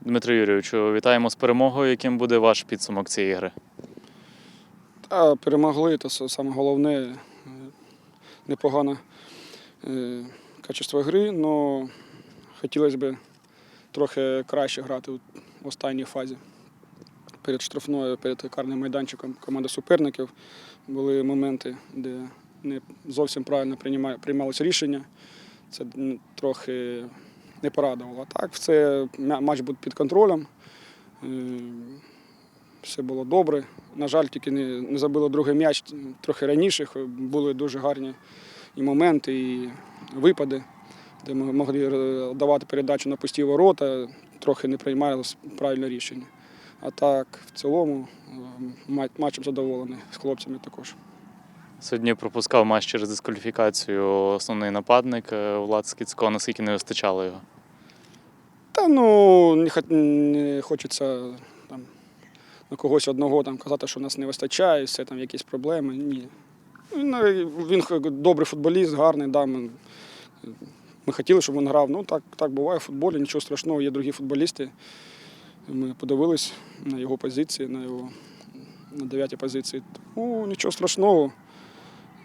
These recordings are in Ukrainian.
Дмитро Юрійовичу, вітаємо з перемогою. Яким буде ваш підсумок цієї гри? Та перемогли, с- саме головне. Е, Непогане качество гри, але хотілося б трохи краще грати в останній фазі. Перед штрафною, перед карним майданчиком команди суперників були моменти, де не зовсім правильно приймалося рішення. Це трохи не порадувало. Так, це матч був під контролем. Е, все було добре. На жаль, тільки не, не забили другий м'яч трохи раніше. Були дуже гарні і моменти, і випади, де ми могли давати передачу на пусті ворота, трохи не приймалося правильне рішення. А так, в цілому, е, матчем задоволений з хлопцями також. Сьогодні пропускав матч через дискваліфікацію основний нападник е, Влад Скіцько, наскільки не вистачало його. Та ну не, хочеться там, на когось одного там, казати, що нас не вистачає, все там якісь проблеми. Ні. Він, е, він х- добрий футболіст, гарний, да, ми, ми хотіли, щоб він грав. Ну так, так буває в футболі, нічого страшного, є другі футболісти. Ми подивились на його позиції, на його на дев'ятій позиції. Тому нічого страшного.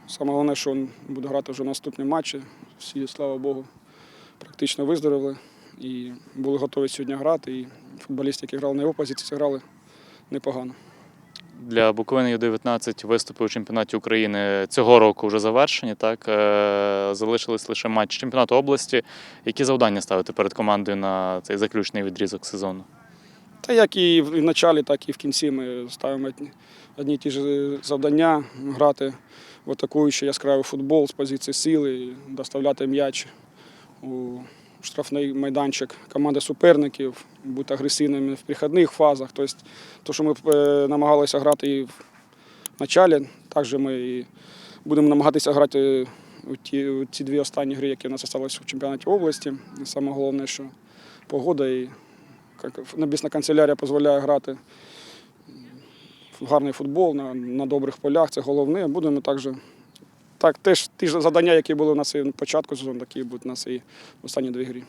Саме головне, що він буде грати вже наступні матчі. Всі, слава Богу, практично виздоровили і були готові сьогодні грати. І футболісти, які грали на його позиції, зіграли непогано. Для Буковини Ю-19 виступи у чемпіонаті України цього року вже завершені. Так Е, залишились лише матч чемпіонату області. Які завдання ставити перед командою на цей заключний відрізок сезону? Та як і в началі, так і в кінці ми ставимо одні, й ті ж завдання грати в атакуючий яскравий футбол з позиції сили, доставляти м'яч у штрафний майданчик команди суперників, бути агресивними в прихідних фазах. Тобто, то, що ми е, намагалися грати і в началі, так же ми і будемо намагатися грати у ті, у ці дві останні гри, які у нас залишилися в чемпіонаті області. І саме головне, що погода і як небесна канцелярія дозволяє грати в гарний футбол на, на добрих полях. Це головне. Будемо також. Так, теж ті ж завдання, які були у нас і на початку сезону, такі будуть у нас і останні дві грі.